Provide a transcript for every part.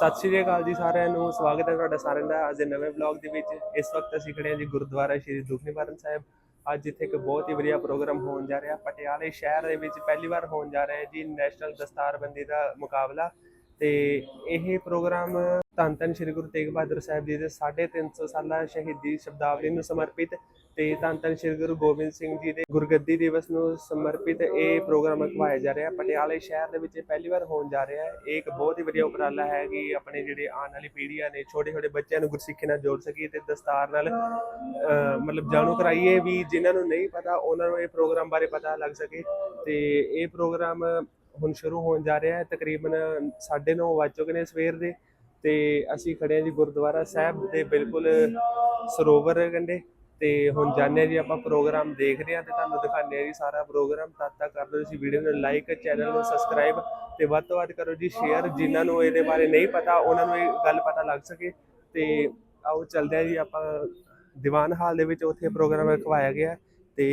ਸਤਿ ਸ਼੍ਰੀ ਅਕਾਲ ਜੀ ਸਾਰਿਆਂ ਨੂੰ, ਸਵਾਗਤ ਹੈ ਤੁਹਾਡਾ ਸਾਰਿਆਂ ਦਾ ਅੱਜ ਦੇ ਨਵੇਂ ਵਲੌਗ ਦੇ ਵਿੱਚ। ਇਸ ਵਕਤ ਅਸੀਂ ਖੜੇ ਹਾਂ ਜੀ ਗੁਰਦੁਆਰਾ ਸ਼੍ਰੀ ਦੁੱਖ ਸਾਹਿਬ। ਅੱਜ ਇੱਥੇ ਇੱਕ ਬਹੁਤ ਹੀ ਵਧੀਆ ਪ੍ਰੋਗਰਾਮ ਹੋਣ ਜਾ ਰਿਹਾ। ਪਟਿਆਲੇ ਸ਼ਹਿਰ ਦੇ ਵਿੱਚ ਪਹਿਲੀ ਵਾਰ ਹੋਣ ਜਾ ਰਿਹਾ ਹੈ ਜੀ ਨੈਸ਼ਨਲ ਦਸਤਾਰਬੰਦੀ ਦਾ ਮੁਕਾਬਲਾ। ਤੇ ਇਹ ਪ੍ਰੋਗਰਾਮ ਧੰਨ ਧੰਨ ਸ਼੍ਰੀ ਗੁਰੂ ਤੇਗ ਬਹਾਦਰ ਸਾਹਿਬ ਜੀ ਦੇ 350 ਸਾਲਾ ਸ਼ਹੀਦੀ ਸ਼ਬਦਾਵਲੀ ਨੂੰ ਸਮਰਪਿਤ ਤੇ ਧੰਨ ਧੰਨ ਸ਼੍ਰੀ ਗੁਰੂ ਗੋਬਿੰਦ ਸਿੰਘ ਜੀ ਦੇ ਗੁਰਗੱਦੀ ਦਿਵਸ ਨੂੰ ਸਮਰਪਿਤ ਇਹ ਪ੍ਰੋਗਰਾਮ ਕਰਵਾਇਆ ਜਾ ਰਿਹਾ। ਪਟਿਆਲੇ ਸ਼ਹਿਰ ਦੇ ਵਿੱਚ ਇਹ ਪਹਿਲੀ ਵਾਰ ਹੋਣ ਜਾ ਰਿਹਾ ਹੈ। ਇਹ ਇੱਕ ਬਹੁਤ ਹੀ ਵਧੀਆ ਉਪਰਾਲਾ ਹੈ ਕਿ ਆਪਣੇ ਜਿਹੜੇ ਆਉਣ ਵਾਲੀ ਪੀੜ੍ਹੀਆਂ ਨੇ ਛੋਟੇ ਛੋਟੇ ਬੱਚਿਆਂ ਨੂੰ ਗੁਰਸਿੱਖੀ ਨਾਲ ਜੋੜ ਸਕੀਏ ਤੇ ਦਸਤਾਰ ਨਾਲ ਮਤਲਬ ਜਾਣੂ ਕਰਾਈਏ ਵੀ ਜਿਨ੍ਹਾਂ ਨੂੰ ਨਹੀਂ ਪਤਾ, ਉਹਨਾਂ ਨੂੰ ਇਹ ਪ੍ਰੋਗਰਾਮ ਬਾਰੇ ਪਤਾ ਲੱਗ ਸਕੇ ਤੇ ਇਹ ਪ੍ਰੋਗਰਾਮ ਹੁਣ ਸ਼ੁਰੂ ਹੋਣ ਜਾ ਰਿਹਾ ਹੈ, ਤਕਰੀਬਨ 9:30 ਵੱਜ ਚੁੱਕੇ ਨੇ ਸਵੇਰ ਦੇ ਤੇ ਅਸੀਂ ਖੜੇ ਹਾਂ ਜੀ ਗੁਰਦੁਆਰਾ ਸਾਹਿਬ ਦੇ ਬਿਲਕੁਲ ਸਰੋਵਰ ਕੰਢੇ ਤੇ ਹੁਣ ਜਾਣਦੇ ਹਾਂ ਜੀ ਆਪਾਂ ਪ੍ਰੋਗਰਾਮ ਦੇਖਦੇ ਹਾਂ ਤੇ ਤੁਹਾਨੂੰ ਦਿਖਾਉਂਦੇ ਹਾਂ ਜੀ ਸਾਰਾ ਪ੍ਰੋਗਰਾਮ। ਤਦ ਤੱਕ ਕਰ ਦਿਓ ਤੁਸੀਂ ਵੀਡੀਓ ਨੂੰ ਲਾਈਕ, ਚੈਨਲ ਨੂੰ ਸਬਸਕ੍ਰਾਈਬ ਤੇ ਵੱਧ ਤੋਂ ਵੱਧ ਕਰੋ ਜੀ ਸ਼ੇਅਰ ਜਿਨ੍ਹਾਂ ਨੂੰ ਇਹਦੇ ਬਾਰੇ ਨਹੀਂ ਪਤਾ ਉਹਨਾਂ ਨੂੰ ਇਹ ਗੱਲ ਪਤਾ ਲੱਗ ਸਕੇ ਤੇ ਆਓ ਚੱਲਦੇ ਹਾਂ ਜੀ ਆਪਾਂ ਦੀਵਾਨ ਹਾਲ ਦੇ ਵਿੱਚ ਉੱਥੇ ਪ੍ਰੋਗਰਾਮ ਰਖਵਾਇਆ ਗਿਆ ਹੈ ਤੇ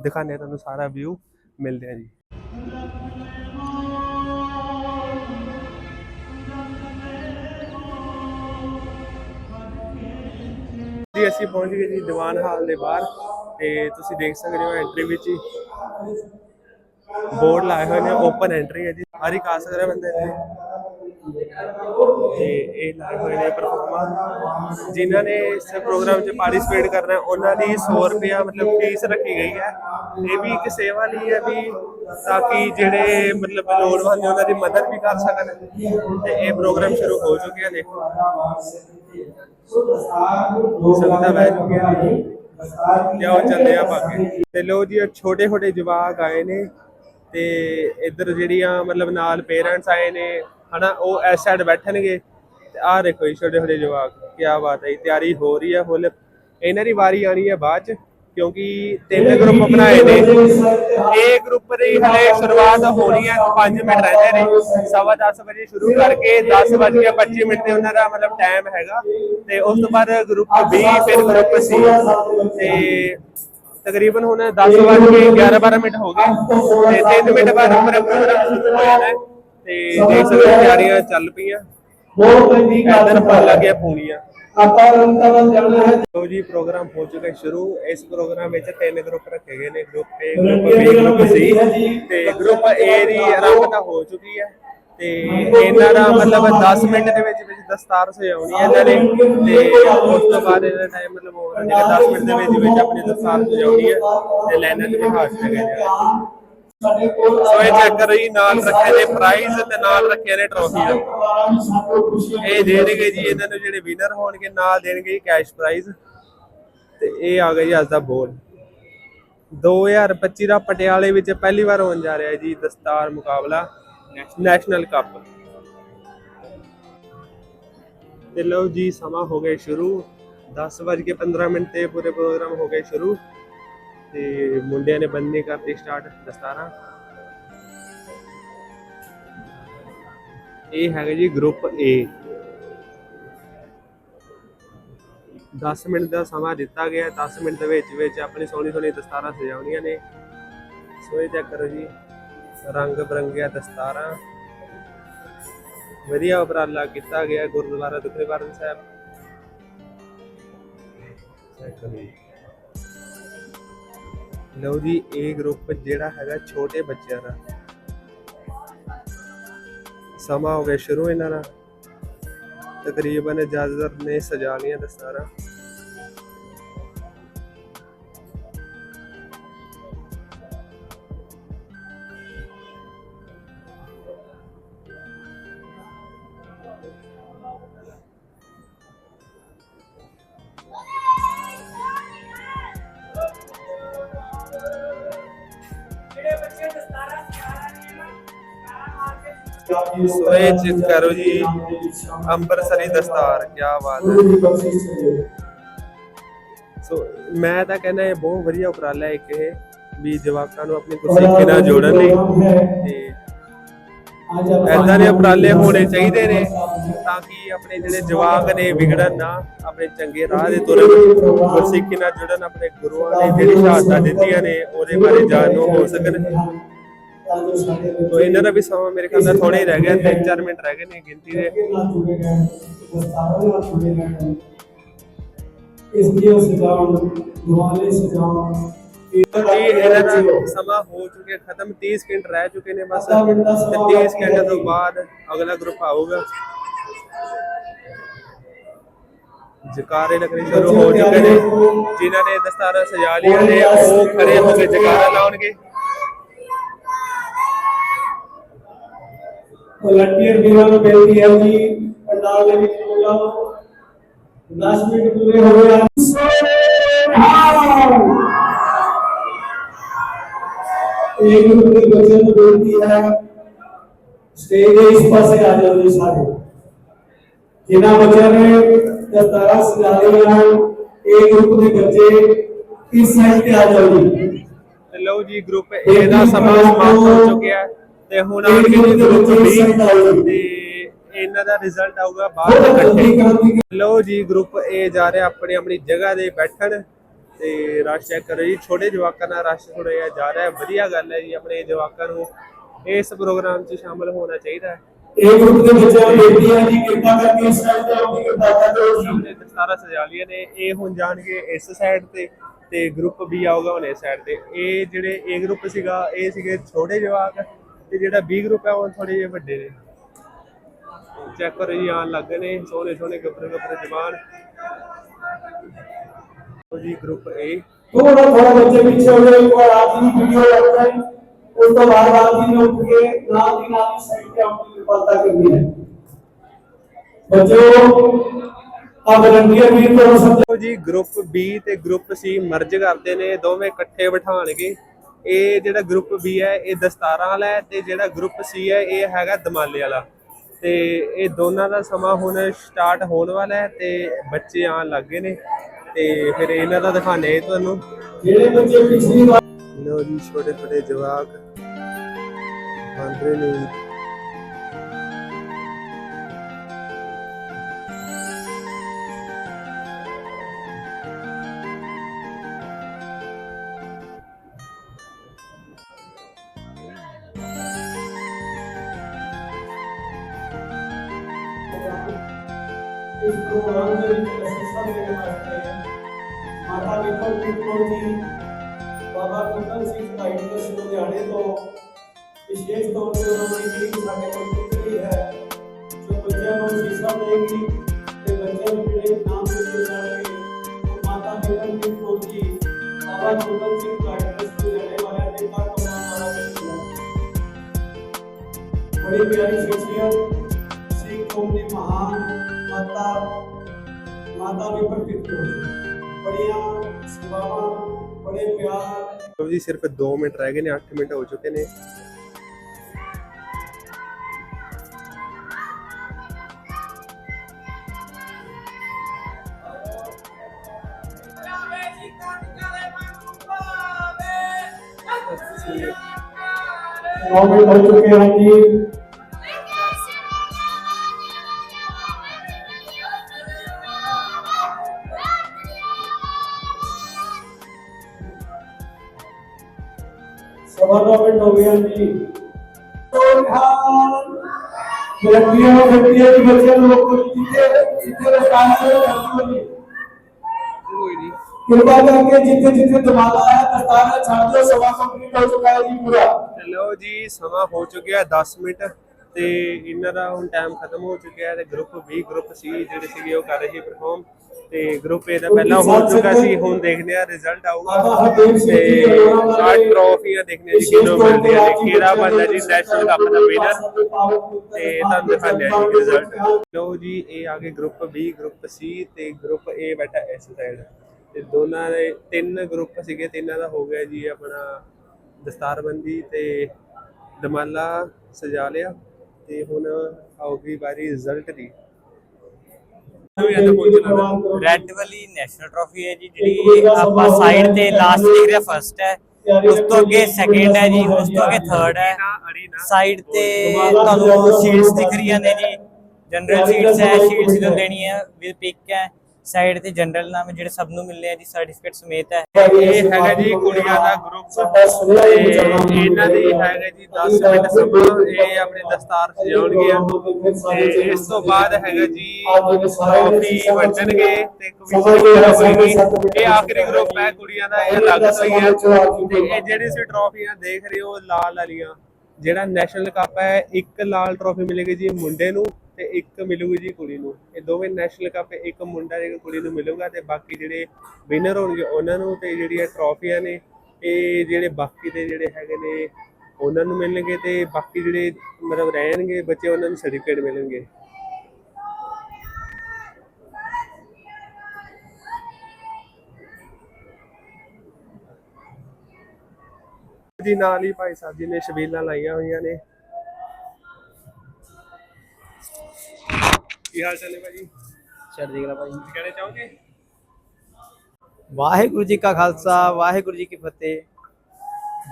ਦਿਖਾਉਂਦੇ ਹਾਂ ਤੁਹਾਨੂੰ ਸਾਰਾ ਵਿਊ ਮਿਲਦੇ ਹਾਂ ਜੀ। ਜੀ, ਅਸੀਂ ਪਹੁੰਚ ਗਏ ਜੀ ਦੀਵਾਨ ਹਾਲ ਦੇ ਬਾਹਰ ਤੇ ਤੁਸੀਂ ਦੇਖ ਸਕਦੇ ਹੋ ਐਂਟਰੀ ਵਿੱਚ ਹੀ ਬੋਰਡ ਲਾਏ ਹੋਏ ਨੇ ਓਪਨ ਐਂਟਰੀ ਹੈ ਜੀ। ਹਰ ਇੱਕ ਆ ਸਕਦੇ ਬੰਦੇ ਇੱਥੇ ਤੇ ਇਹ ਲਾਏ ਹੋਏ ਨੇ ਪਰਫਾਰਮਰ ਜਿਨ੍ਹਾਂ ਨੇ ਇਸ ਪ੍ਰੋਗਰਾਮ 'ਚ ਪਾਰਟਿਸਿਪੇਟ ਕਰਨਾ ਉਹਨਾਂ ਦੀ 100 ਰੁਪਿਆ ਮਤਲਬ ਫੀਸ ਰੱਖੀ ਗਈ ਹੈ। ਇਹ ਵੀ ਇੱਕ ਸੇਵਾ ਲਈ ਹੈ ਵੀ ਤਾਂ ਕਿ ਜਿਹੜੇ ਮਤਲਬ ਲੋੜਵੰਦ ਨੇ, ਉਹਨਾਂ ਦੀ ਮਦਦ ਵੀ ਕਰ ਸਕਣ। ਤੇ ਇਹ ਪ੍ਰੋਗਰਾਮ ਸ਼ੁਰੂ ਹੋ ਚੁੱਕਿਆ ਦੇਖੋ। ਸੰਗਤਾਂ ਬਹਿ ਚੁੱਕੀਆਂ ਨੇ ਲਿਆਓ ਚੱਲਦੇ ਆ ਬਾਕੀ। ਤੇ ਲੋ ਜੀ ਛੋਟੇ ਛੋਟੇ ਜਵਾਕ ਆਏ ਨੇ ਤੇ ਇੱਧਰ ਜਿਹੜੀਆਂ ਮਤਲਬ ਨਾਲ ਪੇਰੈਂਟਸ ਆਏ ਨੇ ਹਨਾ ਉਹ ਇਸ ਸਾਈਡ ਬੈਠਣਗੇ ਤੇ ਆਹ ਦੇਖੋ ਜੀ ਛੋਟੇ ਛੋਟੇ ਜਵਾਕ ਕੀ ਬਾਤ ਹੈ ਜੀ, ਤਿਆਰੀ ਹੋ ਰਹੀ ਹੈ ਫੁੱਲ। ਇਹਨਾਂ ਦੀ ਵਾਰੀ ਆਣੀ ਹੈ ਬਾਅਦ ਚ ਕਿਉਂਕਿ ਤਿੰਨ ਗਰੁੱਪ ਬਣਾਏ ਨੇ। ਇਹ ਗਰੁੱਪ ਦੀ ਹਲੇ ਸ਼ੁਰੂਆਤ ਹੋਣੀ ਹੈ 5 ਮਿੰਟ ਰਹਿੰਦੇ ਨੇ। ਸਵਾ 10 ਵਜੇ ਸ਼ੁਰੂ ਕਰਕੇ 10 ਵਜੇ ਕੇ 25 ਮਿੰਟ ਤੇ ਉਹਨਾਂ ਦਾ ਮਤਲਬ ਟਾਈਮ ਹੈਗਾ। ਤੇ ਉਸ ਤੋਂ ਬਾਅਦ ਗਰੁੱਪ B ਫਿਰ ਗਰੁੱਪ C ਤੇ ਤਕਰੀਬਨ ਹੁਣ 10 ਵਜੇ ਕੇ 11 12 ਮਿੰਟ ਹੋ ਗਏ। ਤੇ 3 ਮਿੰਟ ਬਾਅਦ ਪ੍ਰੋਗਰਾਮ ਸ਼ੁਰੂ ਹੋ ਜਾਣਾ ਹੈ। ਤੇ ਦੇਖ ਸਕਦੇ ਹੋ ਤਿਆਰੀਆਂ ਚੱਲ ਪਈਆਂ। ਇਧਰ ਪਰ ਲੱਗਿਆ ਪੂਣੀਆਂ ਲੋ ਜੀ ਪ੍ਰੋਗਰਾਮ ਹੋ ਚੁੱਕਾ ਹੈ। ਸ਼ੁਰੂ। ਇਸ ਪ੍ਰੋਗਰਾਮ ਵਿੱਚ ਤਿੰਨ ਗਰੁੱਪ ਰੱਖੇ ਗਏ ਨੇ। Group A group B group C ਤੇ ਗਰੁੱਪ A ਦੀ ਆਰੰਭਤਾ ਹੋ ਚੁੱਕੀ ਹੈ। ਤੇ ਇਹਨਾਂ ਦਾ ਮਤਲਬ 10 ਮਿੰਟ ਦੇ ਵਿੱਚ ਵਿੱਚ ਦਸਤਾਰ ਸਜਾਉਣੀ ਹੈ ਇਹਨਾਂ ਨੇ। ਤੇ ਉਸ ਤੋਂ ਬਾਅਦ ਇਹਦਾ ਟਾਈਮ ਮਤਲਬ ਹੋਰ ਹੈ 10 ਮਿੰਟ ਦੇ ਵਿੱਚ ਵਿੱਚ ਆਪਣੀ ਦਸਤਾਰ ਸਜਾਉਣੀ ਹੈ ਤੇ ਲਾਈਨਾਂ ਤੇ ਬਿਠਾ ਦਿੱਤੇ ਗਏ ਸੋ ਇਹ ਚੈੱਕ ਕਰੋ ਜੀ ਨਾਲ ਰੱਖੇ ਨੇ ਪ੍ਰਾਈਜ਼ ਤੇ ਨਾਲ ਰੱਖੇ ਨੇ ਟਰੋਫੀ ਇਹ ਦੇਣਗੇ ਜੀ ਇਹਨਾਂ ਨੂੰ ਜਿਹੜੇ ਵਿਨਰ ਹੋਣਗੇ ਨਾਲ ਦੇਣਗੇ ਜੀ ਕੈਸ਼ ਪ੍ਰਾਈਜ਼ ਤੇ ਇਹ ਆ ਗਿਆ ਜੀ ਅੱਜ ਦਾ ਬੋਲ। 2025 ਦਾ ਪਟਿਆਲੇ ਵਿੱਚ ਪਹਿਲੀ ਵਾਰ ਹੋਣ ਜਾ ਰਿਹਾ ਹੈ ਜੀ ਦਸਤਾਰ ਮੁਕਾਬਲਾ ਨੈਸ਼ਨਲ ਕੱਪ। ਤੇ ਲਓ ਜੀ ਸਮਾਂ ਹੋ ਗਿਆ ਸ਼ੁਰੂ। 10:15 ਮਿੰਟ ਤੇ ਪੂਰੇ ਪ੍ਰੋਗਰਾਮ ਹੋ ਗਏ ਸ਼ੁਰੂ। ਤੇ ਮੁੰਡਿਆਂ ਨੇ ਬੰਨੇ ਕਰਤੀ ਸਟਾਰਟ ਦਸਤਾਰਾਂ। ਇਹ ਹੈਗਾ ਜੀ ਗਰੁੱਪ A 10 ਮਿੰਟ ਦਾ ਸਮਾਂ ਦਿੱਤਾ ਗਿਆ 10 ਮਿੰਟ ਦੇ ਵਿੱਚ ਵਿੱਚ ਆਪਣੀ ਸੋਹਣੀ ਸੋਹਣੀ ਦਸਤਾਰਾਂ ਸਜਾਉਣੀਆਂ ਨੇ। ਸੋ ਇਹ ਚੈੱਕ ਕਰੋ ਜੀ, ਰੰਗ ਬਰੰਗੀਆਂ ਦਸਤਾਰਾਂ। ਵਧੀਆ ਉਪਰਾਲਾ ਕੀਤਾ ਗਿਆ ਗੁਰਦੁਆਰਾ ਦੁਖਨਿਵਾਰਨ ਸਾਹਿਬ। ਚੈੱਕ ਕਰੋ ਲਓ ਜੀ, ਇਹ ਗਰੁੱਪ ਜਿਹੜਾ ਹੈਗਾ ਛੋਟੇ ਬੱਚਿਆਂ ਦਾ। ਸਮਾਂ ਹੋ ਗਿਆ ਸ਼ੁਰੂ ਇਹਨਾਂ ਦਾ। ਤਕਰੀਬਨ ਜ਼ਿਆਦਾਤਰ ਨੇ ਸਜਾ ਲਿਆ ਦਸਤਾਰਾਂ। ਇਹ ਚੈੱਕ ਕਰੋ ਜੀ। ਅੰਬਰਸਰੀ ਦਸਤਾਰ ਕੀ ਬਾਤ ਹੈ। ਸੋ ਮੈਂ ਤਾਂ ਕਹਿੰਦਾ ਇਹ ਬਹੁਤ ਵਧੀਆ ਉਪਰਾਲਾ ਹੈ ਇੱਕ ਇਹ ਵੀ ਜਵਾਕਾਂ ਨੂੰ ਆਪਣੀ ਗੁਰਸਿੱਖੀ ਨਾਲ ਜੋੜਨ ਲਈ। ਤੇ ਐਦਾਂ ਦੇ ਉਪਰਾਲੇ ਹੋਣੇ ਚਾਹੀਦੇ ਨੇ ਤਾਂ ਕਿ ਆਪਣੇ ਜਿਹੜੇ ਜਵਾਕ ਨੇ ਵਿਗੜਨ ਨਾ ਆਪਣੇ ਚੰਗੇ ਰਾਹ ਦੇ ਤੁਰਨ। ਗੁਰਸਿੱਖੀ ਨਾਲ ਜੁੜਨ ਆਪਣੇ ਗੁਰੂਆਂ ਨੇ ਜਿਹੜੀ ਸ਼ਹਾਦਤਾਂ ਦਿੱਤੀਆਂ ਨੇ ਉਹਦੇ ਬਾਰੇ ਜਾਣੂ ਹੋ ਸਕਣ। ਤਾਂ ਇਹਨਾਂ ਦਾ ਵੀ ਸਮਾਂ ਮੇਰੇ ਖਿਆਲ ਨਾਲ ਥੋੜੇ ਹੀ ਰਹਿ ਗਿਆ 3-4 ਮਿੰਟ ਰਹਿ ਗਏ ਨੇ ਗਿਣਤੀ ਦੇ। ਇਸ ਦੀਆਂ ਸਜਾਉਣ ਦੁਆਲੇ ਸਜਾਉਣ ਜੀ ਇਹਨਾਂ ਦਾ ਸਮਾਂ ਹੋ ਚੁੱਕਿਆ ਖਤਮ 30 ਸਕਿੰਟ ਰਹਿ ਚੁੱਕੇ ਨੇ ਬਸ। ਤੇ 30 ਸਕਿੰਟ ਤੋਂ ਬਾਅਦ ਅਗਲਾ ਗਰੁੱਪ ਆਊਗਾ। ਜਕਾਰੇ ਲੱਗਣੇ ਸ਼ੁਰੂ ਹੋ ਚੁੱਕੇ ਨੇ। ਜਿਨ੍ਹਾਂ ਨੇ ਦਸਤਾਰਾਂ ਸਜਾ ਲਈਆਂ ਨੇ ਉਹ ਖੜੇ ਹੋ ਕੇ ਜਕਾਰਾ ਲਾਉਣਗੇ। ਵਲੰਟੀਅਰ ਵੀਰਾਂ ਨੂੰ ਬੇਨਤੀ ਹੈ ਜੀ ਪੰਡਾਲ ਦੇ ਵਿੱਚ ਜਾਓ 10 ਮਿੰਟ ਪੂਰੇ ਹੋ ਗਏ ਹਨ। ਇੱਕ ਗਰੁੱਪ ਦੇ ਬੱਚਿਆਂ ਨੂੰ ਬੇਨਤੀ ਹੈ ਸਟੇਜ ਦੇ ਇਸ ਪਾਸੇ ਆ ਜਾਓ ਜੀ ਸਾਰੇ। ਜਿਨ੍ਹਾਂ ਬੱਚਿਆਂ ਨੇ ਦਸਤਾਰਾਂ ਸਜਾ ਲਈਆਂ ਹਨ ਇਹ ਗਰੁੱਪ ਦੇ ਬੱਚੇ ਇਸ ਸਾਈਡ ਤੇ ਆ ਜਾਓ ਜੀ। ਲਓ ਜੀ ਗਰੁੱਪ A ਦਾ ਸਮਾਂ ਸਮਾਪਤ ਹੋ ਚੁੱਕਿਆ ਹੈ। ਤੇ ਹੁਣ B ਤੇ ਇਹਨਾਂ ਦਾ ਰਿਜ਼ਲਟ ਆਊਗਾ ਬਾਅਦ ਇਕੱਠੇ। ਦੀ ਲਓ ਜੀ ਗਰੁੱਪ A ਜਾ ਰਿਹਾ ਆਪਣੀ ਆਪਣੀ ਜਗ੍ਹਾ ਤੇ ਬੈਠਣ ਤੇ ਰਸ਼ ਚੈੱਕ ਕਰੋ ਜੀ। ਛੋਟੇ ਜਵਾਕਾਂ ਦਾ ਰਸ਼ ਥੋੜਾ ਜਿਹਾ ਜਾ ਰਿਹਾ ਵਧੀਆ ਗੱਲ ਹੈ ਜੀ ਆਪਣੇ ਜਵਾਕਾਂ ਨੂੰ। ਇਸ ਪ੍ਰੋਗਰਾਮ 'ਚ ਸ਼ਾਮਲ ਹੋਣਾ ਚਾਹੀਦਾ ਹੈ। ਇਹ ਗਰੁੱਪ ਦੇ ਬੱਚਿਆਂ ਨੂੰ ਬੇਨਤੀ ਹੈ ਜੀ ਕਿਰਪਾ ਕਰਕੇ ਇਸ ਸਾਈਡ ਤੇ ਆਪਣੀ ਕਿਰਪਾਲਤਾ ਕਰੋ ਜੀ। ਆਪਣੇ ਦਸਤਾਰਾਂ ਸਜਾ ਲਈਆਂ ਨੇ। ਇਹ ਹੁਣ ਜਾਣਗੇ ਇਸ ਸਾਈਡ ਤੇ ਤੇ ਗਰੁੱਪ B ਆਊਗਾ ਹੁਣ ਇਸ ਸਾਈਡ ਤੇ। ਇਹ ਜਿਹੜੇ A ਗਰੁੱਪ ਸੀਗਾ ਇਹ ਸੀਗੇ ਛੋਟੇ ਜਵਾਕ। ਤੇ ਜਿਹੜਾ B ਗਰੁੱਪ ਹੈ ਉਹ ਥੋੜੇ ਜਿਹੇ ਵੱਡੇ ਨੇ। ਚੈੱਕ ਕਰੋ ਜੀ ਆਣ ਲੱਗ ਨੇ ਸੋਹਣੇ ਸੋਹਣੇ ਗੱਭਰੂ ਗੱਭਰੂ ਜਵਾਨ। ਲਓ ਜੀ ਗਰੁੱਪ A ਥੋੜਾ ਥੋੜਾ ਬੱਚੇ ਪਿੱਛੇ ਹੋ ਜਾਓ ਇੱਕ ਵਾਰ ਆਪ ਦੀ ਵੀਡੀਓ ਲੱਗਦਾ ਹੈ ਉਸ ਤੋਂ ਬਾਅਦ ਆਪ ਜੀ ਨੇ ਉੱਠ ਕੇ ਨਾਲ ਦੀ ਨਾਲ ਸਾਈਡ ਤੇ ਆਪਣੀ ਕਿਰਪਾਲਤਾ ਕਰਨੀ ਹੈ। ਬੱਚੋ ਆ ਵਲੰਟੀਅਰ ਵੀਰ ਤੁਹਾਨੂੰ ਲਓ ਜੀ ਗਰੁੱਪ B ਤੇ ਗਰੁੱਪ C ਮਰਜ ਕਰਦੇ ਨੇ ਦੋਵੇਂ ਇਕੱਠੇ ਬਿਠਾਣਗੇ ਇਹ ਜਿਹੜਾ ਗਰੁੱਪ B ਹੈ ਇਹ ਦਸਤਾਰਾਂ ਵਾਲਾ ਹੈ ਤੇ ਜਿਹੜਾ ਗਰੁੱਪ C ਹੈ ਇਹ ਹੈਗਾ ਦਮਾਲੇ ਵਾਲਾ। ਤੇ ਇਹ ਦੋਨਾਂ ਦਾ ਸਮਾਂ ਹੁਣ ਸਟਾਰਟ ਹੋਣ ਵਾਲਾ ਹੈ ਤੇ ਬੱਚੇ ਆਣ ਲੱਗੇ ਨੇ। ਤੇ ਫਿਰ ਇਹਨਾਂ ਦਾ ਦਿਖਾਣੇ ਤੁਹਾਨੂੰ। ਜਿਹੜੇ ਬੱਚੇ ਪਿਛਲੀ ਵਾਰ ਲਓ ਜੀ ਛੋਟੇ ਛੋਟੇ ਜਵਾਕ। ਬਣ ਰਹੇ ਨੇ ਇਸ ਪ੍ਰੋਗਰਾਮ ਦੇ ਵਿੱਚ ਅਸੀਸਾਂ ਦੇਣ ਵਾਸਤੇ ਮਾਤਾ ਵਿਪਨ ਕੌਰ ਜੀ ਬਾਬਾ ਕੁੰਦਨ ਸਿੰਘ ਆਈਡੀਐਸ ਲੁਧਿਆਣੇ ਤੋਂ ਵਿਸ਼ੇਸ਼ ਤੌਰ ਤੇ ਉਹਨਾਂ ਨੇ ਇੱਕ ਸਾਡੇ ਕੋਲ ਕੀਤੀ ਹੈ ਜੋ ਬੱਚਿਆਂ ਨੂੰ ਅਸੀਸਾਂ ਦੇਗੀ ਤੇ ਬੱਚਿਆਂ ਨੂੰ ਜਿਹੜੇ ਨਾਮ ਦਿੱਤੇ ਜਾਣਗੇ ਉਹ ਮਾਤਾ ਵਿਪਨ ਕੌਰ ਜੀ ਬਾਬਾ ਕੁੰਦਨ ਸਿੰਘ ਆਈਡੀਐਸ ਲੁਧਿਆਣੇ ਵਾਲਿਆਂ ਦੇ ਤੱਕ ਪਹੁੰਚਾਉਣਾ ਚਾਹੀਦਾ ਬੜੀ ਪਿਆਰੀ ਸ਼ਖਸੀਅਤ ਮਾਤਾ ਵਿਪਨ ਕੌਰ ਜੀ ਬੜੀਆਂ ਸੇਵਾਵਾਂ ਬੜੇ ਪਿਆਰ ਲਓ ਜੀ ਸਿਰਫ 2 ਮਿੰਟ ਰਹਿ ਗਏ ਨੇ 8 ਮਿੰਟ ਹੋ ਚੁੱਕੇ ਨੇ ਨੌ ਮਿੰਟ ਹੋ ਚੁੱਕੇ ਹਨ ਜੀ ਸਵਾ ਨੌ ਮਿੰਟ ਹੋ ਹਨ ਜੀ। ਬੱਚਿਆਂ ਨੂੰ ਬੱਚਿਆਂ ਦੀ ਬੱਚਿਆਂ ਨੂੰ ਲੋਕੋ ਜਿੱਥੇ ਜਿੱਥੇ ਰਸਤਾਨ ਹੈ ਜੀ। ਕੋਈ ਨਹੀਂ। ਕਿਰਪਾ ਕਰਕੇ ਜਿੱਥੇ ਜਿੱਥੇ ਦਮਾਲਾ ਹੈ ਦਸਤਾਰ ਛੱਡ ਦਿਓ ਸਵਾ ਕੰਪਲੀਟ ਹੋ ਚੁੱਕਾ ਹੈ ਜੀ ਪੂਰਾ। ਤੇ ਲਓ ਜੀ ਸਮਾਂ ਹੋ ਚੁੱਕਿਆ 10 ਮਿੰਟ। ਤੇ ਇਹਨਾਂ ਦਾ ਹੁਣ ਟਾਈਮ ਖਤਮ ਹੋ ਚੁੱਕਿਆ ਹੈ ਤੇ ਗਰੁੱਪ B ਗਰੁੱਪ C ਜਿਹੜੇ ਸੀਗੇ ਉਹ ਕਰ ਰਹੇ ਸੀ ਪਰਫਾਰਮ ਤੇ ਗਰੁੱਪ A ਦਾ ਪਹਿਲਾਂ ਹੋ ਚੁੱਕਾ ਸੀ ਹੁਣ ਦੇਖਦੇ ਆ ਰਿਜ਼ਲਟ ਆਊਗਾ। ਤੇ ਆ ਟਰੋਫੀਆਂ ਦੇਖਦੇ ਆ ਜੀ ਕਿਹਨੂੰ ਮਿਲਦੀਆਂ ਨੇ ਕਿਹੜਾ ਬੰਦਾ ਜੀ ਨੈਸ਼ਨਲ ਕੱਪ ਦਾ ਵਿਨਰ ਤੇ ਤੁਹਾਨੂੰ ਦਿਖਾਉਂਦੇ ਆ ਜੀ ਰਿਜ਼ਲਟ ਲਓ ਜੀ ਇਹ ਆ ਗਏ ਗਰੁੱਪ B ਗਰੁੱਪ C ਤੇ ਗਰੁੱਪ A ਬੈਠਾ ਇਸ ਸਾਈਡ ਤੇ ਦੋਨਾਂ ਦੇ ਤਿੰਨ ਗਰੁੱਪ ਸੀਗੇ ਤਿੰਨਾਂ ਦਾ ਹੋ ਗਿਆ ਜੀ ਆਪਣਾ ਦਸਤਾਰਬੰਦੀ ਤੇ ਦਮਾਲਾ ਸਜਾ ਲਿਆ। ਤੇ ਹੁਣ ਆਉਗੀ ਵਾਰੀ ਰਿਜ਼ਲਟ ਦੀ। ਰੈੱਡ ਵਾਲੀ ਨੈਸ਼ਨਲ ਟਰਾਫੀ ਹੈ ਜੀ ਜਿਹੜੀ ਆਪਾਂ ਸਾਈਡ ਤੇ ਲਾਸਟ ਦੇਖ ਰਿਹਾ ਫਰਸਟ ਹੈ। ਉਸ ਤੋਂ ਅੱਗੇ ਸੈਕਿੰਡ ਹੈ ਜੀ ਉਸ ਤੋਂ ਅੱਗੇ ਥਰਡ ਹੈ। ਸਾਈਡ ਤੇ ਤੁਹਾਨੂੰ ਸ਼ੀਲਡਸ ਦਿਖ ਰਹੀਆਂ ਨੇ ਜੀ। ਜਨਰਲ ਸ਼ੀਲਡਸ ਹੈ ਸ਼ੀਲਡਸ ਜੋ ਦੇਣੀ ਹੈ ਵਿਦ ਪਿਕ ਹੈ। ਸਾਈਡ ਤੇ ਜਨਰਲ ਨਾਮ ਜਿਹੜੇ ਸਭ ਨੂੰ ਮਿਲਨੇ ਆ ਜੀ ਸਰਟੀਫਿਕੇਟ ਸਮੇਤ ਹੈ। ਇਹ ਹੈਗਾ ਜੀ ਕੁੜੀਆਂ ਦਾ ਗਰੁੱਪ ਇਹਨਾਂ ਦੀ ਹੈਗਾ ਜੀ 10 ਮਿੰਟ ਸਮਾਂ ਇਹ ਆਪਣੇ ਦਸਤਾਰ ਸਜਾਉਣਗੇ। ਤੇ ਇਸ ਤੋਂ ਬਾਅਦ ਹੈਗਾ ਜੀ ਟਰੋਫੀ ਵੰਡਣਗੇ ਤੇ ਹੋਏਗੀ ਇਹ ਆਖਰੀ ਗਰੁੱਪ ਹੈ ਕੁੜੀਆਂ ਦਾ ਇਹ ਅਲੱਗ ਤੋਂ ਹੀ ਹੈ। ਤੇ ਇਹ ਜਿਹੜੀ ਸੀ ਟਰੋਫੀਆਂ ਦੇਖ ਰਹੇ ਹੋ ਲਾਲ ਵਾਲੀਆਂ ਜਿਹੜਾ ਨੈਸ਼ਨਲ ਕੱਪ ਹੈ ਇੱਕ ਲਾਲ ਟਰੋਫੀ ਮਿਲੇਗੀ ਜੀ ਮੁੰਡੇ ਨੂੰ। ਤੇ ਇੱਕ ਮਿਲੂਗੀ ਜੀ ਕੁੜੀ ਨੂੰ। ਇਹ ਦੋਵੇਂ ਨੈਸ਼ਨਲ ਕੱਪ ਇੱਕ ਮੁੰਡਾ ਤੇ ਇੱਕ ਕੁੜੀ ਨੂੰ ਮਿਲੂਗਾ ਤੇ ਬਾਕੀ ਜਿਹੜੇ ਵਿਨਰ ਹੋਣਗੇ ਉਹਨਾਂ ਨੂੰ ਤੇ ਜਿਹੜੀਆਂ ਟਰੋਫੀਆਂ ਨੇ, ਇਹ ਜਿਹੜੇ ਬਾਕੀ ਦੇ ਜਿਹੜੇ ਹੈਗੇ ਨੇ ਉਹਨਾਂ ਨੂੰ ਮਿਲਣਗੇ ਤੇ ਬਾਕੀ ਜਿਹੜੇ ਮਤਲਬ ਰਹਿਣਗੇ, ਬੱਚੇ ਉਹਨਾਂ ਨੂੰ ਸਰਟੀਫਿਕੇਟ ਮਿਲਣਗੇ। ਜੀ ਨਾਲ ਹੀ ਭਾਈ ਸਾਹਿਬ ਜੀ ਨੇ ਛਬੀਲਾਂ ਲਾਈਆਂ ਹੋਈਆਂ ਨੇ। ਕੀ ਹਾਲ ਚਾਲ ਹੈ ਭਾਜੀ? ਚੜ੍ਹਦੀ ਕਲਾ ਭਾਈ ਕੀ ਕਹਿਣਾ ਚਾਹੋਗੇ? ਵਾਹਿਗੁਰੂ ਜੀ ਕਾ ਖਾਲਸਾ ਵਾਹਿਗੁਰੂ ਜੀ ਕੀ ਫਤਿਹ।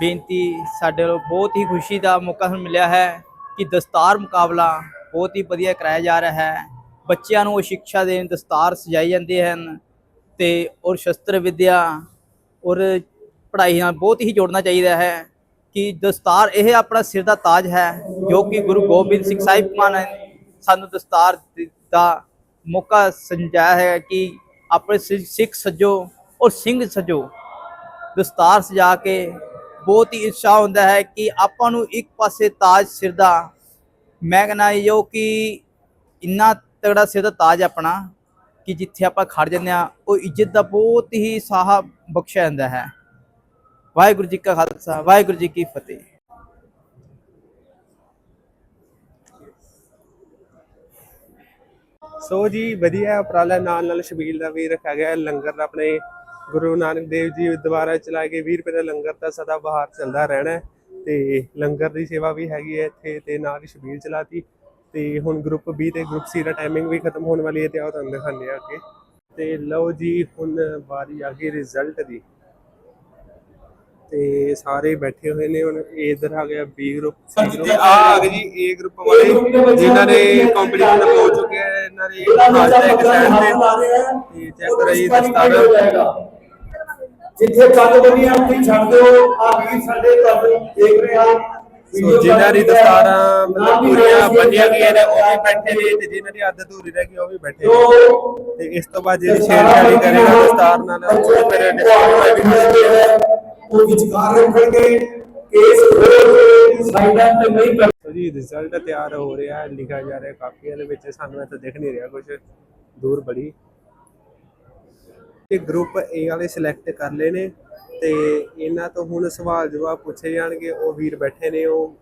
ਬੇਨਤੀ ਸਾਡੇ ਵੱਲੋਂ ਬਹੁਤ ਹੀ ਖੁਸ਼ੀ ਦਾ ਮੌਕਾ ਸਾਨੂੰ ਮਿਲਿਆ ਹੈ ਕਿ ਦਸਤਾਰ ਮੁਕਾਬਲਾ ਬਹੁਤ ਹੀ ਵਧੀਆ ਕਰਾਇਆ ਜਾ ਰਿਹਾ ਹੈ। ਬੱਚਿਆਂ ਨੂੰ ਉਹ ਸਿੱਖਿਆ ਦੇਣ ਦਸਤਾਰ ਸਜਾਈ ਜਾਂਦੇ ਹਨ ਤੇ ਔਰ ਸ਼ਸਤਰ ਵਿਦਿਆ ਔਰ ਪੜ੍ਹਾਈ ਨਾਲ ਬਹੁਤ ਹੀ ਜੋੜਨਾ ਚਾਹੀਦਾ ਹੈ ਕਿ ਦਸਤਾਰ ਇਹ ਆਪਣਾ ਸਿਰ ਦਾ ਤਾਜ ਹੈ ਜੋ ਕਿ ਗੁਰੂ ਗੋਬਿੰਦ ਸਿੰਘ ਸਾਹਿਬ ਮਾਨ ਨੇ ਸਾਨੂੰ ਦਸਤਾਰ ਦਾ ਮੌਕਾ ਸੰਜਾਇਆ ਹੈ ਕਿ ਆਪਣੇ ਸਿ- ਸਿੱਖ ਸੱਜੋ ਔਰ ਸਿੰਘ ਸੱਜੋ ਦਸਤਾਰ ਸਜਾ ਕੇ ਬਹੁਤ ਹੀ ਇੱਛਾ ਹੁੰਦਾ ਹੈ ਕਿ ਆਪਾਂ ਨੂੰ ਇੱਕ ਪਾਸੇ ਤਾਜ ਸਿਰ ਦਾ ਮੈਂ ਕਹਿੰਦਾ ਜੋ ਕਿ ਇੰਨਾ ਤਗੜਾ ਸਿਰ ਦਾ ਤਾਜ ਹੈ ਆਪਣਾ ਕਿ ਜਿੱਥੇ ਆਪਾਂ ਖੜ ਜਾਂਦੇ ਆ ਉਹ ਇੱਜ਼ਤ ਦਾ ਬਹੁਤ ਹੀ ਸਾਹ ਬਖਸ਼ਿਆ ਜਾਂਦਾ ਹੈ। ਵਾਹਿਗੁਰੂ ਜੀ ਕਾ ਖਾਲਸਾ, ਵਾਹਿਗੁਰੂ ਜੀ ਕੀ ਫਤਿਹ। ਸੋ ਜੀ, ਵਧੀਆ ਉਪਰਾਲਾ ਨਾਲ ਨਾਲ ਸ਼ਬੀਲ ਦਾ ਵੀ ਰੱਖਿਆ ਗਿਆ ਹੈ। ਲੰਗਰ ਆਪਣੇ ਗੁਰੂ ਨਾਨਕ ਦੇਵ ਜੀ ਦੁਆਰਾ ਚਲਾਏ ਗਏ। 20 ਰੁਪਏ ਦਾ ਲੰਗਰ ਤਾਂ ਸਦਾ ਬਹਾਰ ਚੱਲਦਾ ਰਹਿਣਾ ਹੈ ਤੇ ਲੰਗਰ ਦੀ ਸੇਵਾ ਵੀ ਹੈਗੀ ਹੈ ਇੱਥੇ ਤੇ ਨਾਲ ਹੀ ਸ਼ਬੀਲ ਚਲਾਤੀ। ਤੇ ਹੁਣ ਗਰੁੱਪ B ਤੇ ਗਰੁੱਪ C ਦਾ ਟਾਈਮਿੰਗ ਵੀ ਖਤਮ ਹੋਣ ਵਾਲੀ ਹੈ ਤੇ ਆਓ ਤੁਹਾਨੂੰ ਦਿਖਾਉਂਦੇ ਆ ਅੱਗੇ। ਤੇ ਲਓ ਜੀ, ਹੁਣ ਵਾਰੀ ਆ ਗਈ ਰਿਜ਼ਲਟ ਦੀ। ਤੇ ਸਾਰੇ ਬੈਠੇ ਹੋਏ ਨੇ ਹੁਣ ਇਧਰ ਆ ਗਿਆ B ਗਰੁੱਪ C ਗਰੁੱਪ ਆ ਆ ਗਏ ਜੀ A ਗਰੁੱਪ ਵਾਲੇ ਜਿਨ੍ਹਾਂ ਨੇ ਕੰਪੀਟੀਸ਼ਨ ਹੋ ਚੁੱਕੇ ਆ ਇਹਨਾਂ ਨੇ ਹਾਜ਼ਰ ਇੱਕ ਸਾਈਡ ਤੇ। ਤੇ ਚੈੱਕ ਕਰੋ ਜੀ ਦਸਤਾਰ ਜਿੱਥੇ ਕੱਲ ਬਣੀ ਆ ਉੱਥੇ ਹੀ ਛੱਡ ਦਿਓ ਆ ਵੀਰ ਸਾਡੇ ਤੁਹਾਨੂੰ ਦੇਖ ਰਹੇ ਆ। ਸੋ ਜਿਨ੍ਹਾਂ ਦੀ ਦਸਤਾਰਾਂ ਮਤਲਬ ਪੂਰੀਆਂ ਬੰਨੀਆਂ ਗਈਆਂ ਨੇ ਉਹ ਵੀ ਬੈਠੇ ਨੇ ਤੇ ਜਿਨ੍ਹਾਂ ਦੀ ਅੱਧ ਅਧੂਰੀ ਰਹਿ ਗਈ ਉਹ ਵੀ ਬੈਠੇ ਨੇ। ਤੇ ਇਸ ਤੋਂ ਬਾਅਦ ਜਿਹੜੀ ਛੇੜਛਾੜੀ ਕਰੇਗਾ ਦਸਤਾਰ ਨਾਲ ਉਹ ਫਿਰ ਹੋ ਜਾਏਗਾ ਉਹ ਵਿਚਕਾਰ ਰੱਖਣਗੇ ਕੇਸ ਖੋਲ ਕੇ ਸਾਈਡਾਂ ਤੇ ਨਹੀਂ ਕਰ ਜੀ ਰਿਜ਼ਲਟ ਤਿਆਰ ਹੋ ਰਿਹਾ ਹੈ ਲਿਖਿਆ ਜਾ ਰਿਹਾ, ਕਾਪੀਆਂ ਦੇ ਵਿੱਚ, ਸਾਨੂੰ ਇੱਥੇ ਦਿਖ ਨਹੀਂ ਰਿਹਾ ਕੁਝ ਦੂਰ ਬੜੀ। ਤੇ ਗਰੁੱਪ A ਵਾਲੇ ਸਿਲੈਕਟ ਕਰ ਲਏ ਨੇ, ਤੇ ਇਹਨਾਂ ਤੋਂ ਹੁਣ ਸਵਾਲ ਜਵਾਬ ਪੁੱਛੇ ਜਾਣਗੇ। ਉਹ ਵੀਰ ਬੈਠੇ ਨੇ, ਉਹ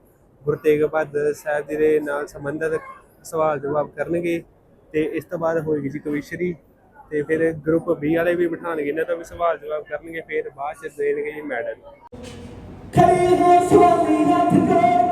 ਗੁਰੂ ਤੇਗ ਬਹਾਦਰ ਸਾਹਿਬ ਜੀ ਦੇ ਨਾਲ ਸੰਬੰਧਿਤ ਸਵਾਲ ਜਵਾਬ ਕਰਨਗੇ। ਤੇ ਇਸ ਤੋਂ ਬਾਅਦ ਹੋਏਗੀ ਜੀ ਕਵਿਸ਼ਰੀ ਤੇ ਫਿਰ ਗਰੁੱਪ B ਵਾਲੇ ਵੀ ਬਿਠਾਣਗੇ ਇਹਨਾਂ ਤੋਂ ਵੀ ਸਵਾਲ ਜਵਾਬ ਕਰਨਗੇ, ਫਿਰ ਬਾਅਦ ਚ ਦੇਣਗੇ ਜੀ ਮੈਡਲ ਖੜੇ ਹਾਂ ਸੁਆਮੀ ਹੱਥ ਜੋੜ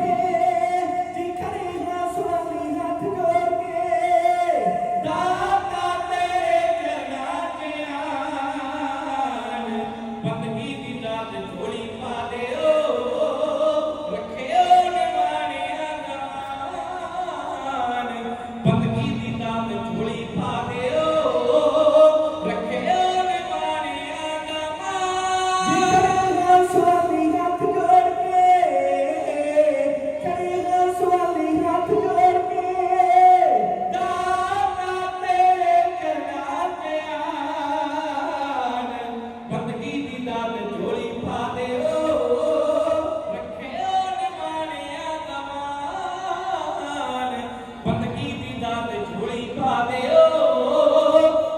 ਬੰਦਗੀ ਦੀ ਦਾਤ ਝੋਲੀ ਪਾ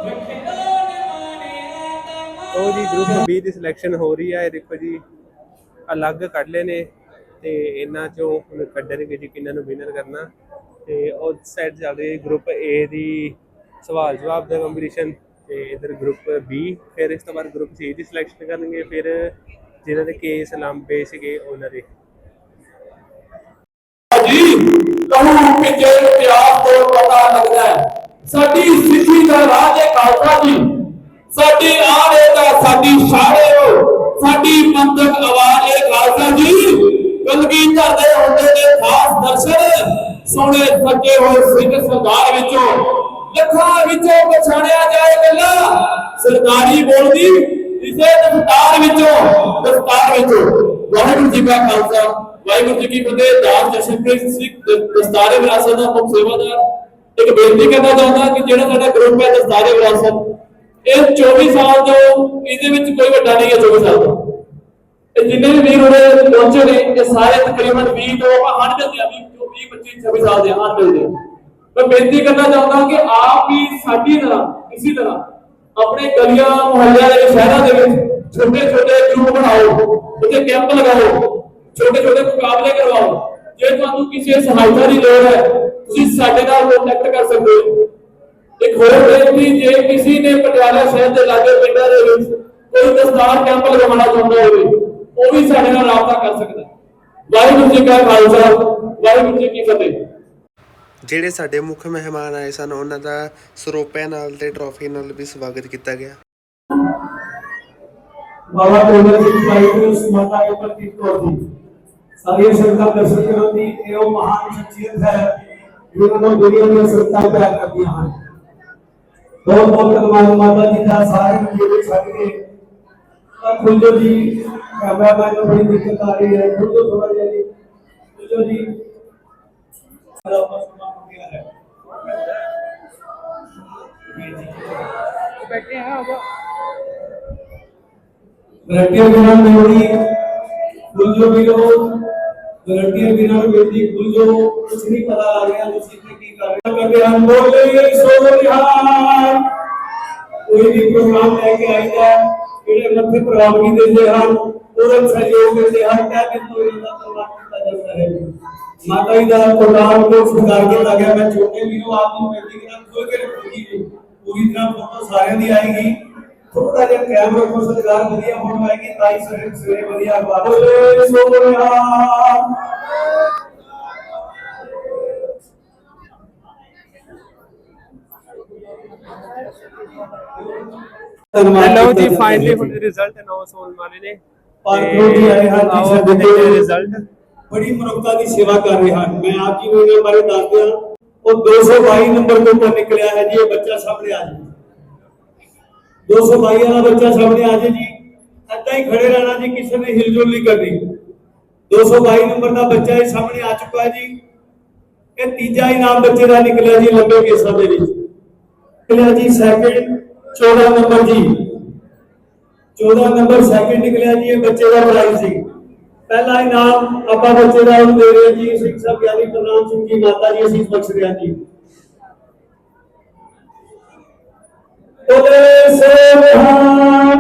ਰੱਖਿਓ ਨਿਮਾਣਿਆਂ ਦਾ ਉਹ ਜੀ ਗਰੁੱਪ B ਦੀ ਸਿਲੈਕਸ਼ਨ ਹੋ ਰਹੀ ਹੈ ਇਹ ਦੇਖੋ ਜੀ, ਅਲੱਗ ਕੱਢ ਲਏ ਨੇ ਤੇ ਇਹਨਾਂ ਚੋਂ ਹੁਣ ਕੱਢਣਗੇ ਜੀ ਕਿਹਨਾਂ ਨੂੰ ਵਿਨਰ ਕਰਨਾ। ਤੇ ਉਹ ਸਾਈਡ ਚੱਲ ਰਹੀ ਗਰੁੱਪ A ਦੀ ਸਵਾਲ ਜਵਾਬ ਦਾ ਕੰਪੀਟੀਸ਼ਨ ਤੇ ਇਧਰ ਗਰੁੱਪ B, ਫਿਰ ਇਸ ਤੋਂ ਬਾਅਦ ਗਰੁੱਪ C ਦੀ ਸਿਲੈਕਸ਼ਨ ਕਰਨਗੇ, ਫਿਰ ਜਿਹਨਾਂ ਦੇ ਕੇਸ ਲੰਬੇ ਸੀਗੇ ਉਹਨਾਂ ਦੇ। ਕਹੂੰ ਕਿ ਇਤਿਹਾਸ ਤੋਂ ਪਤਾ ਲੱਗਦਾ ਹੈ, ਸਾਡੀ ਸਿੱਖੀ ਦਾ ਰਾਜ ਹੈ ਖਾਲਸਾ ਜੀ ਸਾਡੀ ਆੜ ਦਾ ਸਾਡੀ ਸ਼ਾਨ ਹੋ। ਸਾਡੀ ਮੰਤਕ ਆਵਾਜ਼ ਹੈ ਖਾਲਸਾ ਜੀ। ਕਲਗੀ ਧਰਦੇ ਹੁੰਦੇ ਨੇ ਖਾਸ ਦਰਸ਼ਨ। ਸੋਹਣੇ ਸੱਜੇ ਹੋਏ ਸਿੰਘ ਸਰਦਾਰ ਵਿੱਚੋਂ। ਲੱਖਾਂ ਵਿੱਚੋਂ ਪਛਾਣਿਆ ਜਾਏ ਗੱਲਾਂ। ਸਰਕਾਰੀ ਬੋਲਦੀ ਇਸੇ ਦਸਤਾਰ ਵਿੱਚੋਂ ਦਸਤਾਰ ਵਿੱਚੋਂ। ਵਾਹਿਗੁਰੂ ਜੀ ਕਾ ਖਾਲਸਾ। ਵਾਹਿਗੁਰੂ ਜੀ ਕੀ ਫਤਿਹ ਦਾਸ ਜਸ਼ਨਪ੍ਰੀਤ ਸਿੰਘ ਦ- ਦਸਤਾਰੇ ਵਿਰਾਸਤ ਦਾ ਮੁੱਖ ਸੇਵਾਦਾਰ ਇੱਕ ਬੇਨਤੀ ਕਰਨਾ ਚਾਹੁੰਦਾ ਕਿ ਜਿਹੜਾ ਸਾਡਾ ਗਰੁੱਪ ਹੈ ਦਸਤਾਰੇ ਵਿਰਾਸਤ ਇਹ 24 ਸਾਲ ਤੋਂ ਇਹਦੇ ਵਿੱਚ ਕੋਈ ਵੱਡਾ ਨਹੀਂ ਹੈ 24 ਸਾਲ ਤੋਂ ਇਹ ਜਿੰਨੇ ਵੀ ਵੀਰ ਉਰੇ ਪਹੁੰਚੇ ਨੇ ਇਹ ਸਾਰੇ ਤਕਰੀਬਨ 20 ਤੋਂ ਆਪਾਂ ਹਟ ਜਾਂਦੇ ਆ 20 ਤੋਂ 20 25 26 ਸਾਲ ਦੇ ਹਟ ਮਿਲਦੇ ਆ। ਮੈਂ ਬੇਨਤੀ ਕਰਨਾ ਚਾਹੁੰਦਾ ਕਿ ਆਪ ਵੀ ਸਾਡੀ ਤਰ੍ਹਾਂ ਇਸੇ ਤਰ੍ਹਾਂ ਆਪਣੇ ਗਲੀਆਂ ਮੁਹੱਲਿਆਂ ਦੇ ਵਿੱਚ, ਸ਼ਹਿਰਾਂ ਦੇ ਵਿੱਚ ਛੋਟੇ ਛੋਟੇ ਗਰੁੱਪ ਬਣਾਓ ਉੱਥੇ ਕੈਂਪ ਲਗਾਓ ਛੋਟੇ ਛੋਟੇ ਮੁਕਾਬਲੇ ਕਰਵਾਓ। ਜੇ ਤੁਹਾਨੂੰ ਕਿਸੇ ਸਹਾਇਤਾ ਦੀ ਲੋੜ ਹੈ ਤੁਸੀਂ ਸਾਡੇ ਨਾਲ ਕੰਟੈਕਟ ਕਰ ਸਕਦੇ ਹੋ। ਇੱਕ ਹੋਰ ਬੇਨਤੀ ਜੇ ਕਿਸੇ ਨੇ ਪਟਿਆਲਾ ਸ਼ਹਿਰ ਦੇ ਲਾਗੇ ਪਿੰਡਾਂ ਦੇ ਵਿੱਚ ਕੋਈ ਦਸਤਾਰ ਕੈਂਪ ਲਗਾਉਣਾ ਚਾਹੁੰਦਾ ਹੋਵੇ ਉਹ ਵੀ ਸਾਡੇ ਨਾਲ ਰਾਬਤਾ ਕਰ ਸਕਦਾ। ਵਾਹਿਗੁਰੂ ਜੀ ਕਾ ਖਾਲਸਾ ਵਾਹਿਗੁਰੂ ਜੀ ਕੀ ਫਤਿਹ। ਜਿਹੜੇ ਸਾਡੇ ਮੁੱਖ ਮਹਿਮਾਨ ਆਏ ਸਨ ਉਹਨਾਂ ਦਾ ਸਰੋਪਿਆਂ ਨਾਲ ਤੇ ਟਰੋਫੀ ਨਾਲ ਵੀ ਸਵਾਗਤ ਕੀਤਾ ਗਿਆ। ਬਾਬਾ ਕੋਲਰ ਜੀ ਭਾਈ ਉਸ ਮਾਤਾ ਦੇ ਪ੍ਰਤੀ ਕੌਰ ਦੀ ਸਾਰੀਆਂ ਸੰਗਤਾਂ ਦਰਸ਼ਨ ਕਰਨ ਦੀ ਇਹ ਉਹ ਮਹਾਨ ਸ਼ਖਸੀਅਤ ਹੈ ਜਿਹਨਾਂ ਨੂੰ ਦੁਨੀਆ ਦੀਆਂ ਸੰਗਤਾਂ ਪਿਆਰ ਕਰਦੀਆਂ ਹਨ ਬਹੁਤ ਬਹੁਤ ਧੰਨਵਾਦ ਮਾਤਾ ਜੀ ਦਾ ਸਾਰੇ ਨੂੰ ਜਿਹੜੇ ਛੱਡ ਕੇ ਤਾਂ ਖੁੱਲੋ ਜੀ ਕੈਮਰਾਮੈਨ ਨੂੰ ਬੜੀ ਦਿੱਕਤ ਆ ਰਹੀ ਹੈ ਖੁੱਲੋ ਥੋੜਾ ਜਿਹਾ ਜੀ ਖੁੱਲੋ ਜੀ ਮੇਰਾ ਬਸ ਸਮਾਂ ਹੋ ਗਿਆ ਹੈ ਵਲੰਟੀਅਰ ਵੀਰਾਂ ਨੂੰ ਬੇਨਤੀ ਖੁੱਲ ਜੋ ਵੀਰੋ ਵਲੰਟੀਅਰ ਵੀਰਾਂ ਨੂੰ ਬੇਨਤੀ ਖੁੱਲ ਜੋ ਕੁਝ ਨਹੀਂ ਪਤਾ ਲੱਗ ਰਿਹਾ ਤੁਸੀਂ ਇੱਥੇ ਕੀ ਕਰ ਰਹੇ ਹੋ? ਕਰਦੇ ਹਨ ਬੋਲੇ ਸੋ ਨਿਹਾਲ ਕੋਈ ਵੀ ਪ੍ਰੋਗਰਾਮ ਲੈ ਕੇ ਆਈਦਾ ਹੈ, ਜਿਹੜੇ ਮੱਥੇ ਪ੍ਰੋਗਰਾਮ ਵੀ ਦਿੰਦੇ ਹਨ ਪੂਰਨ ਸਹਿਯੋਗ ਦਿੰਦੇ ਹਨ ਕਹਿ ਕੇ ਤੋਂ ਇਹਦਾ ਧੰਨਵਾਦ ਕੀਤਾ ਜਾਂਦਾ ਹੈ ਮਾਤਾ ਜੀ ਦਾ ਪ੍ਰੋਗਰਾਮ ਨੂੰ ਸਤਿਕਾਰ ਕੀਤਾ ਗਿਆ ਮੈਂ ਛੋਟੇ ਵੀਰੋ ਆਪ ਨੂੰ ਬੇਨਤੀ ਕਰਾਂ ਖੁੱਲ ਕੇ ਰੱਖੋ ਜੀ ਪੂਰੀ ਤਰ੍ਹਾਂ ਫੋਟੋ ਸਾਰਿਆਂ ਦੀ ਆਏਗੀ। ਥੋੜਾ ਜਿਹਾ ਕੈਮਰਾ ਕੋਲ ਸਤਿਕਾਰ ਵਧੀਆ ਫੋਟੋ ਆਏਗੀ ਤਾਂ ਹੀ ਸਵੇਰੇ ਸਵੇਰੇ ਵਧੀਆ ਬਾਬਲੇ ਸੋਹਣਾ ਹੈਲੋ ਜੀ ਫਾਈਨਲੀ ਹੁਣ ਰਿਜ਼ਲਟ ਅਨਾਉਂਸ ਹੋਣ ਵਾਲੇ ਨੇ ਪਾਰਕੋ ਜੀ ਆਏ ਹਨ ਆਓ ਜੀ ਦੇਖਦੇ ਸਾਡੇ ਹਾਂ ਰਿਜ਼ਲਟ ਬੜੀ ਮਨੁੱਖਤਾ ਦੀ ਸੇਵਾ ਕਰ ਰਹੇ ਹਨ ਮੈਂ ਆਪ ਜੀ ਨੂੰ ਇਹਨਾਂ ਬਾਰੇ ਦੱਸ ਦਿਆਂ ਉਹ 222 ਨੰਬਰ ਤੋਂ ਉੱਪਰ ਨਿਕਲਿਆ ਹੈ ਜੀ ਇਹ ਬੱਚਾ ਸਾਹਮਣੇ ਆ ਜੀ 222 ਵਾਲਾ ਬੱਚਾ ਸਾਹਮਣੇ ਆ ਜੀ ਜੀ ਏਦਾਂ ਹੀ ਖੜੇ ਰਹਿਣਾ ਜੀ ਕਿਸੇ ਨੇ ਹਿਲਜੁਲ ਨਹੀਂ ਕਰਨੀ 222 ਨੰਬਰ ਦਾ ਬੱਚਾ ਇਹ ਸਾਹਮਣੇ ਆ ਚੁੱਕਾ ਹੈ ਜੀ ਇਹ ਤੀਜਾ ਇਨਾਮ ਬੱਚੇ ਦਾ ਨਿਕਲਿਆ ਜੀ ਲੰਬੇ ਕੇਸਾਂ ਦੇ ਵਿੱਚ ਨਿਕਲਿਆ ਜੀ ਸੈਕਿੰਡ 14 ਨੰਬਰ ਜੀ 14 ਨੰਬਰ ਸੈਕਿੰਡ ਨਿਕਲਿਆ ਜੀ ਇਹ ਬੱਚੇ ਦਾ ਪ੍ਰਾਈਜ਼ ਸੀ ਪਹਿਲਾ ਇਨਾਮ ਆਪਾਂ ਬੱਚੇ ਦਾ ਉਹਨੂੰ ਦੇ ਰਹੇ ਹਾਂ ਜੀ ਸਿੰਘ ਸਾਹਿਬ ਗਿਆਨੀ ਪ੍ਰਨਾਮ ਸਿੰਘ ਜੀ ਮਾਤਾ ਜੀ ਅਸੀਂ ਬਖਸ਼ ਰਹੇ ਹਾਂ ਜੀ ਉਹਦੇ ਸੋਹਾਂ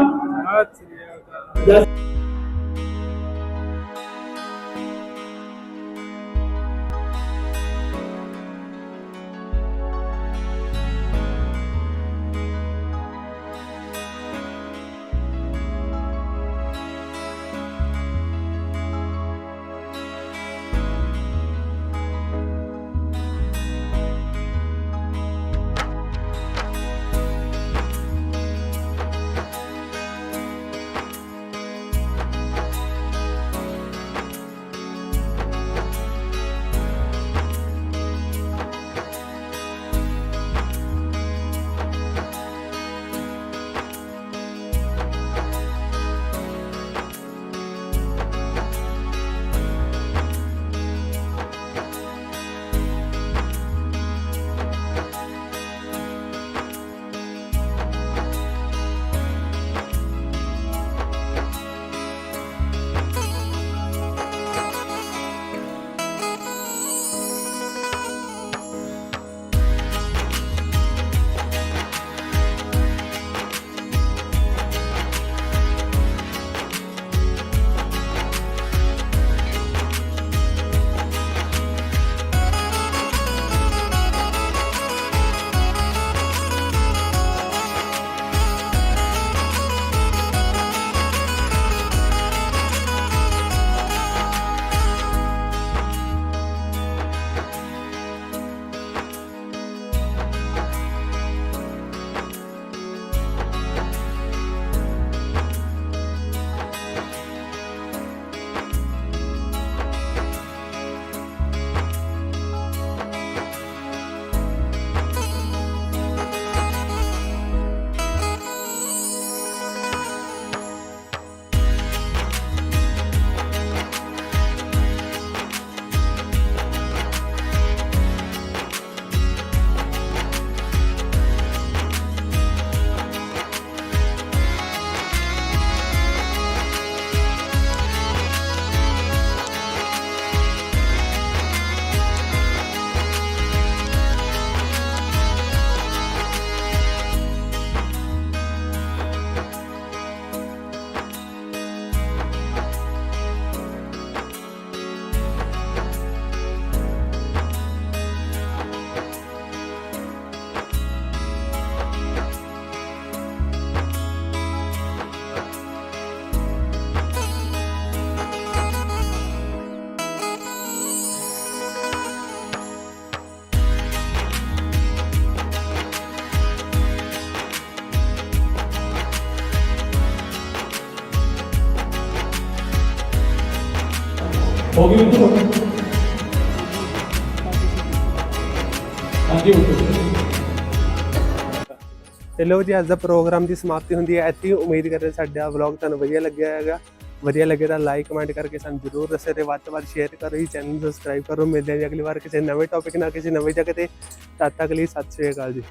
ਗਈ ਉੱਤੋਂ ਹਾਂਜੀ ਉੱਤੋਂ ਤੇ ਲੋ ਜੀ, ਅੱਜ ਦਾ ਪ੍ਰੋਗਰਾਮ ਦੀ ਸਮਾਪਤੀ ਹੁੰਦੀ ਹੈ। ਇੱਥੇ ਉਮੀਦ ਕਰਦੇ ਸਾਡਾ ਵਲੌਗ ਤੁਹਾਨੂੰ ਵਧੀਆ ਲੱਗਿਆ ਹੈਗਾ। ਵਧੀਆ ਲੱਗੇ ਤਾਂ ਲਾਈਕ ਕਮੈਂਟ ਕਰਕੇ ਸਾਨੂੰ ਜਰੂਰ ਦੱਸਿਓ ਤੇ ਵੱਧ ਤੋਂ ਵੱਧ ਸ਼ੇਅਰ ਕਰੋ ਜੀ ਚੈਨਲ ਨੂੰ ਸਬਸਕ੍ਰਾਈਬ ਕਰੋ। ਮਿਲਦੇ ਹਾਂ ਜੀ ਅਗਲੀ ਵਾਰ ਕਿਸੇ ਨਵੇਂ ਟੌਪਿਕ ਨਾਲ, ਕਿਸੇ ਨਵੇਂ ਜਗ੍ਹਾ ਤੇ। ਤਦ ਤੱਕ ਲਈ ਸਤਿ ਸ਼੍ਰੀ ਅਕਾਲ ਜੀ।